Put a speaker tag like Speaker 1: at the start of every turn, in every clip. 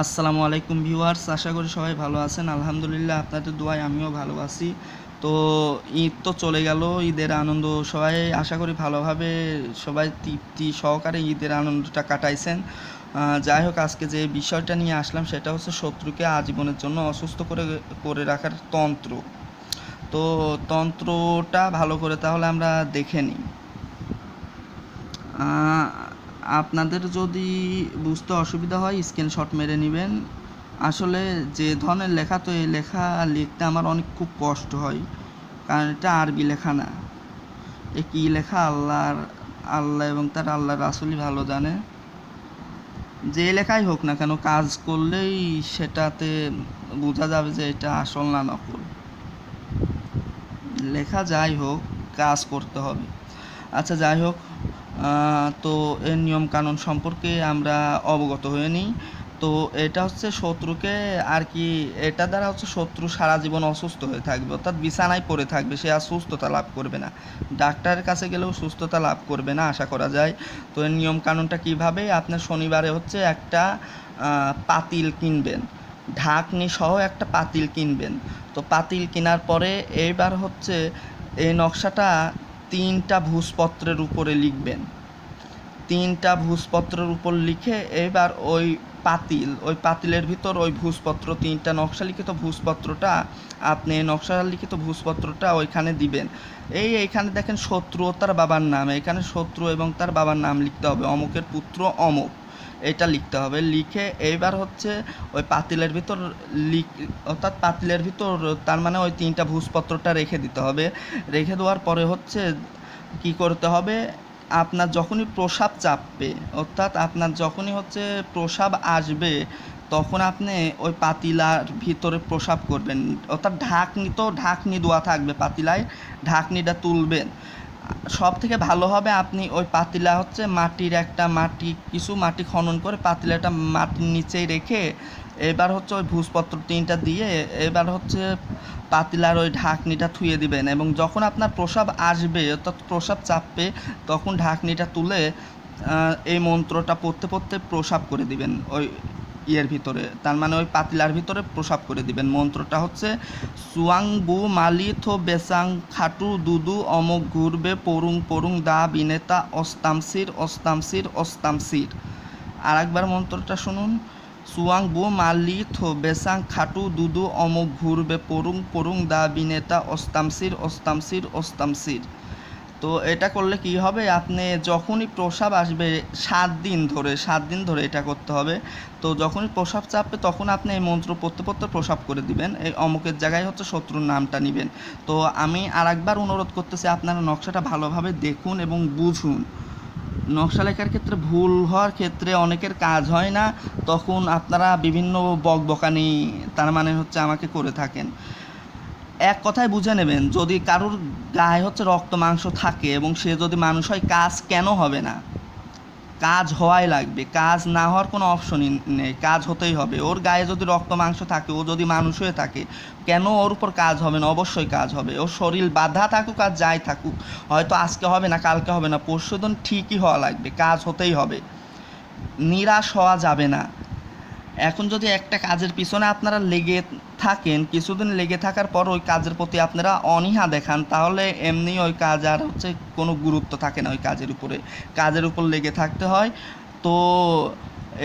Speaker 1: আসসালামু আলাইকুম ভিউয়ার্স, আশা করি সবাই ভালো আছেন। আলহামদুলিল্লাহ আপনাদের দোয়ায় আমিও ভালো আছি। তো ঈদ তো চলে গেল, ঈদের আনন্দ সবাই আশা করি ভালোভাবে সবাই তৃপ্তি সহকারে ঈদের আনন্দটা কাটাইছেন। যাই হোক, আজকে যে বিষয়টা নিয়ে আসলাম সেটা হচ্ছে শত্রুকে আজীবনের জন্য অসুস্থ করে করে রাখার তন্ত্র। তো তন্ত্রটা ভালো করে তাহলে আমরা দেখে নিই। আপনাদের যদি বুঝতে অসুবিধা হয় স্ক্রিনশট মেরে নেবেন। আসলে যে ধরনের লেখা, তো এই লেখা লিখতে আমার অনেক খুব কষ্ট হয়, কারণ এটা আরবি লেখা না। এ কী লেখা? আল্লাহর, আল্লাহ এবং তার আল্লাহ রাসুলই ভালো জানে। যে লেখাই হোক না কেন, কাজ করলেই সেটাতে বোঝা যাবে যে এটা আসল না নকল। লেখা যাই হোক, কাজ করতে হবে। আচ্ছা যাই হোক তো এর নিয়ম কানুন সম্পর্কে আমরা অবগত হয়ে নিই। তো এটা হচ্ছে শত্রুকে আর কি, এটা দ্বারা হচ্ছে শত্রু সারা জীবন অসুস্থ হয়ে থাকবে, অর্থাৎ বিছানায় পড়ে থাকবে, সে আর সুস্থতা লাভ করবে না। ডাক্তারের কাছে গেলেও সুস্থতা লাভ করবে না, আশা করা যায়। তো এর নিয়ম কানুনটা কীভাবে? আপনার শনিবারে হচ্ছে একটা পাতিল কিনবেন। ঢাকনি সহ একটা পাতিল কিনবেন। তো পাতিল কেনার পরে এইবার হচ্ছে এই নকশাটা তিনটা ভূষপত্রের উপরে লিখবেন। তিনটা ভূষপত্রের উপর লিখে এবার ওই পাতিল, ওই পাতিলের ভিতর ওই ভূষপত্র তিনটা নকশা লিখিত ভূষপত্রটা আপনি নকশা লিখিত ভূষপত্রটা ওইখানে দিবেন। এই এইখানে দেখেন শত্রু ও তার বাবার নাম, এখানে শত্রু এবং তার বাবার নাম লিখতে হবে, অমুকের পুত্র অমুক, এটা লিখতে হবে। লিখে এইবার হচ্ছে ওই পাতিলের ভিতর লিখ, অর্থাৎ পাতিলের ভিতর তার মানে ওই তিনটা ভূষপত্রটা রেখে দিতে হবে। রেখে দেওয়ার পরে হচ্ছে কি করতে হবে? আপনার যখনই প্রসাব চাপবে, অর্থাৎ আপনার যখনই হচ্ছে প্রসাব আসবে, তখন আপনি ওই পাতিলার ভিতরে প্রসাব করবেন। অর্থাৎ ঢাকনি তো ঢাকনি দেওয়া থাকবে পাতিলায়, ঢাকনিটা তুলবেন। সব থেকে ভালো হবে আপনি ওই পাতিলা হচ্ছে মাটির একটা মাটি, কিছু মাটি খনন করে পাতিলাটা মাটির নিচেই রেখে এবার হচ্ছে ওই ভূষপত্র তিনটা দিয়ে এবার হচ্ছে পাতিলার ওই ঢাকনিটা থুয়ে দিবেন এবং যখন আপনার প্রসাব আসবে, অর্থাৎ প্রসাব চাপবে, তখন ঢাকনিটা তুলে এই মন্ত্রটা পড়তে পড়তে প্রসাব করে দিবেন। ওই ইয়ের ভিতরে। তার মানে ওই পাতিলার ভিতরে প্রসাব করে দিবেন। মন্ত্রটা হচ্ছে, সুয়াং বু মালি থো বেসাং খাটু দুদু অমক ঘুরবে পরুং পরুং দা বিনেতা অস্তামসির অস্তামসির অস্তামসির আর একবার মন্ত্রটা শুনুন, সুয়াং বু মালি থো বেসাং খাটু দুদু অমক ঘুরবে পরুং পরুং দা বিনেতা অস্তামসির অস্তামসির অস্তামসির তো এটা করলে কি হবে? আপনি যখনই প্রসাব আসবে সাত দিন ধরে, সাত দিন ধরে এটা করতে হবে। তো যখনই প্রসাব চাপবে তখন আপনি এই মন্ত্র পড়তে পড়তে প্রসাব করে দিবেন। এই অমুকের জায়গায় হচ্ছে শত্রুর নামটা নেবেন। তো আমি আর একবার অনুরোধ করতেছি, আপনারা নকশাটা ভালোভাবে দেখুন এবং বুঝুন। নকশা লেখার ক্ষেত্রে ভুল হওয়ার ক্ষেত্রে অনেকের কাজ হয় না। তখন আপনারা বিভিন্ন বকবকানি তার মানে হচ্ছে আমাকে করে থাকেন। এক কথায় বুঝে নেবেন, যদি কারোর গায়ে হচ্ছে রক্ত, মাংস থাকে এবং সে যদি মানুষ হয়, কাজ কেন হবে না? কাজ হওয়াই লাগবে, কাজ না হওয়ার কোনো অপশনই নেই, কাজ হতেই হবে। ওর গায়ে যদি রক্ত, মাংস থাকে, ও যদি মানুষ হয়ে থাকে, কেন ওর উপর কাজ হবে না? অবশ্যই কাজ হবে। ওর শরীর বাধা থাকুক আর যাই থাকুক, হয়তো আজকে হবে না, কালকে হবে না পরশু দিন ঠিকই হওয়া লাগবে, কাজ হতেই হবে। নিরাশ হওয়া যাবে না। এখন যদি একটা কাজের পিছনে আপনারা লেগে থাকেন, কিছুদিন লেগে থাকার পর ওই কাজের প্রতি আপনারা অনীহা দেখান, তাহলে এমনি ওই কাজ আর হচ্ছে কোনো গুরুত্ব থাকে না ওই কাজের উপরে। কাজের উপর লেগে থাকতে হয়। তো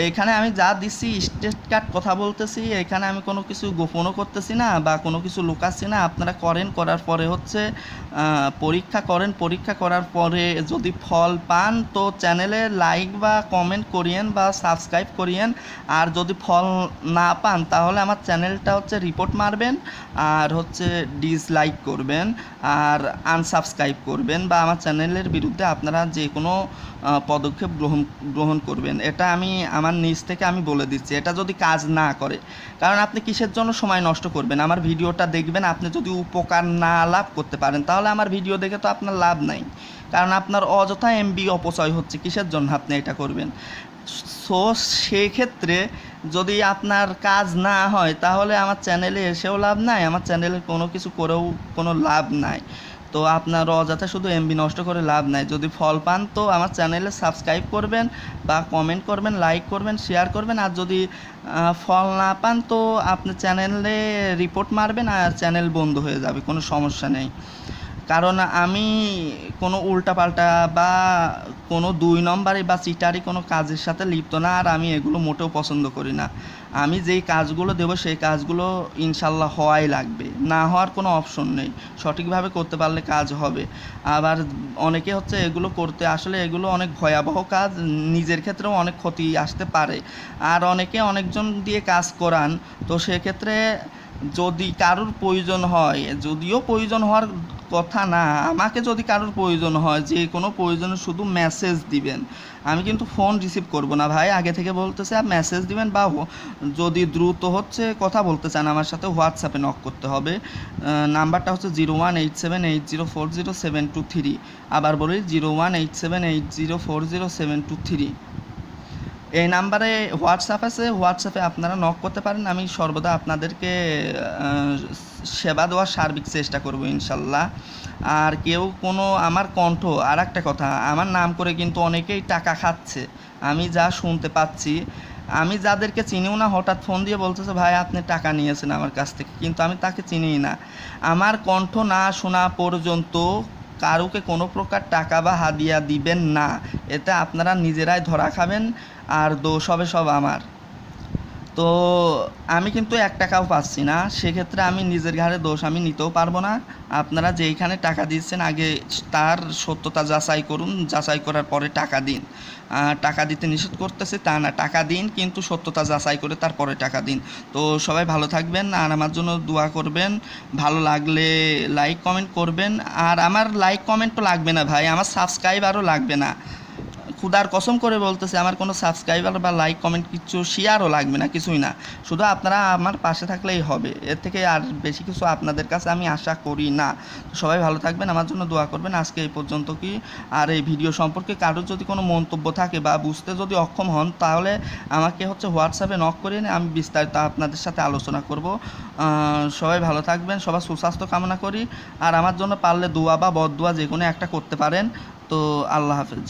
Speaker 1: এখানে আমি যা দিচ্ছি স্টেট কার্ড কথা বলতেছি এখানে আমি কোনো কিছু গোপনও করতেছি না বা কোনো কিছু লুকাচ্ছি না। আপনারা করেন, করার পরে হচ্ছে পরীক্ষা করেন, পরীক্ষা করার পরে যদি ফল পান তো চ্যানেলে লাইক বা কমেন্ট করিয়েন বা সাবস্ক্রাইব করিয়েন। আর যদি ফল না পান, তাহলে আমার চ্যানেলটা হচ্ছে রিপোর্ট মারবেন আর হচ্ছে ডিসলাইক করবেন আর আনসাবস্ক্রাইব করবেন বা আমার চ্যানেলের বিরুদ্ধে আপনারা যে কোনো পদক্ষেপ গ্রহণ গ্রহণ করবেন। এটা আমি আমার নিজ থেকে আমি বলে দিচ্ছি, এটা যদি কাজ না করে। কারণ আপনি কিসের জন্য সময় নষ্ট করবেন? আমার ভিডিওটা দেখবেন, আপনি যদি উপকার না লাভ করতে পারেন, তাহলে আমার ভিডিও দেখে তো আপনার লাভ নাই। কারণ আপনার অযথা এমবি অপচয় হচ্ছে, কিসের জন্য আপনি এটা করবেন? সো সেক্ষেত্রে যদি আপনার কাজ না হয়, তাহলে আমার চ্যানেলে এসেও লাভ নাই, আমার চ্যানেলে কোনো কিছু করেও কোনো লাভ নাই। তো আপনার অযথা শুধু এমবি নষ্ট করে লাভ নাই। যদি ফল পান তো আমার চ্যানেলে সাবস্ক্রাইব করবেন বা কমেন্ট করবেন লাইক করবেন শেয়ার করবেন। আর যদি ফল না পান তো আপনি চ্যানেলে রিপোর্ট মারবেন আর চ্যানেল বন্ধ হয়ে যাবে, কোনো সমস্যা নেই। কারণ আমি কোনো উল্টাপাল্টা বা কোনো দুই নম্বরে বা চিটারি কোনো কাজের সাথে লিপ্ত না, আর আমি এগুলো মোটেও পছন্দ করি না। আমি যেই কাজগুলো দেবো, সেই কাজগুলো ইনশাল্লাহ হওয়াই লাগবে। না হওয়ার কোনো অপশন নেই। সঠিকভাবে করতে পারলে কাজ হবে। আবার অনেকে হচ্ছে এগুলো করতে, আসলে এগুলো অনেক ভয়াবহ কাজ, নিজের ক্ষেত্রেও অনেক ক্ষতি আসতে পারে। আর অনেকে অনেকজন দিয়ে কাজ করান, তো সেক্ষেত্রে যদি কারোর প্রয়োজন হয়, যদিও প্রয়োজন হওয়ার কথা না, আমাকে যদি কারোর প্রয়োজন হয়, যে কোনো প্রয়োজনে শুধু মেসেজ দিবেন। আমি কিন্তু ফোন রিসিভ করব না ভাই। আগে থেকে বলতেছে আর মেসেজ দিবেন বা যদি দ্রুত হচ্ছে কথা বলতে চান, আমার সাথে হোয়াটসঅ্যাপে নক করতে হবে। নাম্বারটা হচ্ছে zero one eight seven eight zero four zero seven two three আবার বলি zero one eight seven eight zero four zero seven two three এই নাম্বারে হোয়াটসঅ্যাপ আছে, হোয়াটসঅ্যাপে আপনারা নক করতে পারেন। আমি সর্বদা আপনাদেরকে সেবা দেওয়ার সার্বিক চেষ্টা করব ইনশাল্লাহ। আর কেউ কোনো, আমার কণ্ঠ আর একটা কথা, আমার নাম করে কিন্তু অনেকেই টাকা খাচ্ছে। আমি যা শুনতে পাচ্ছি, আমি যাদেরকে চিনিও না, হঠাৎ ফোন দিয়ে বলতেছে, ভাই, আপনি টাকা নিয়েছেন আমার কাছ থেকে। কিন্তু আমি তাকে চিনিই না। আমার কণ্ঠ না শোনা পর্যন্ত কারুকে কোনো প্রকার টাকা বা হাদিয়া দিবেন না। এতে আপনারা নিজেরাই ধরা খাবেন। আর দোষ হবে সব আমার। তো আমি কিন্তু এক টাকাও পাচ্ছি না, সেক্ষেত্রে আমি নিজের ঘাড়ে দোষ আমি নিতেও পারব না। আপনারা যেইখানে টাকা দিচ্ছেন, আগে তার সত্যতা যাচাই করুন, যাচাই করার পরে টাকা দিন। টাকা দিতে নিষেধ করতেছে, তা না, টাকা দিন, কিন্তু সত্যতা যাচাই করে তারপরে টাকা দিন। তো সবাই ভালো থাকবেন, আর আমার জন্য দোয়া করবেন। ভালো লাগলে লাইক কমেন্ট করবেন। আর আমার লাইক কমেন্ট তো লাগবে না ভাই, আমার সাবস্ক্রাইবারও লাগবে না। খুদার কসম করে বলতেছে, আমার কোনো সাবস্ক্রাইবার বা লাইক কমেন্ট কিছু শেয়ারও লাগবে না, কিছুই না। শুধু আপনারা আমার পাশে থাকলেই হবে। এর থেকে আর বেশি কিছু আপনাদের কাছে আমি আশা করি না। সবাই ভালো থাকবেন, আমার জন্য দোয়া করবেন। আজকে এই পর্যন্ত কি? আর এই ভিডিও সম্পর্কে কারোর যদি কোনো মন্তব্য থাকে বা বুঝতে যদি অক্ষম হন, তাহলে আমাকে হচ্ছে হোয়াটসঅ্যাপে নক করে আমি বিস্তারিত আপনাদের সাথে আলোচনা করব। সবাই ভালো থাকবেন, সবার সুস্বাস্থ্য কামনা করি। আর আমার জন্য পারলে দোয়া বা বদ দোয়া যে কোনো একটা করতে পারেন। তো আল্লাহ হাফেজ।